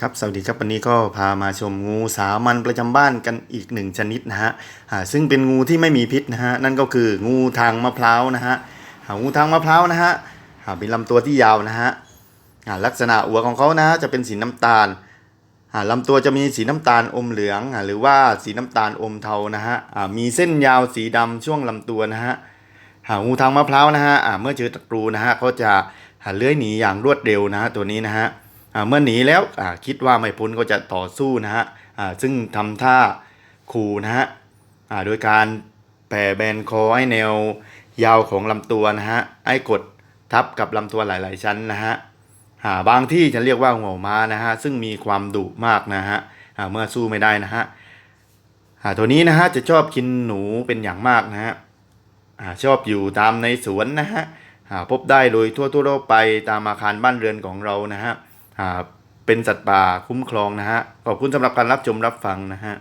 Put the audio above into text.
ครับสวัสดีครับวันนี้ก็พามาชมงูสามัญประจำบ้านกันอีกหนึ่งชนิดนะฮะซึ่งเป็นงูที่ไม่มีพิษนะฮะนั่นก็คืองูทางมะพร้าวนะฮะงูทางมะพร้าวนะฮะมีลำตัวที่ยาวนะฮะลักษณะหัวของเขานะฮะจะเป็นสีน้ำตาลอ่าลำตัวจะมีสีน้ำตาลอมเหลือง หรือว่าสีน้ำตาลอมเทานะฮะมีเส้นยาวสีดำช่วงลำตัวนะฮะอ่างูทางมะพร้าวนะฮะเมื่อเจอศัตรูนะฮะเขาจะเลื้อยหนีอย่างรวดเร็วนะฮะตัวนี้นะฮะ เมื่อหนีแล้วคิดว่าไม่พ้นก็จะต่อสู้นะฮะซึ่งทำท่าขู่นะฮะโดยการแผ่แบนคอให้แนวยาวของลำตัวนะฮะให้กดทับกับลำตัวหลาย ๆ ชั้นนะฮะบางที่จะเรียกว่าหัวม้านะฮะซึ่งมีความดุมากนะฮะเมื่อสู้ไม่ได้นะฮะตัวนี้นะฮะจะชอบกินหนูเป็นอย่างมากนะฮะชอบอยู่ตามในสวนนะฮะพบได้โดยทั่วๆไปตามอาคารบ้านเรือนของเรานะฮะ เป็นสัตว์ป่าคุ้มครองนะฮะ ขอบคุณสำหรับการรับชมรับฟังนะฮะ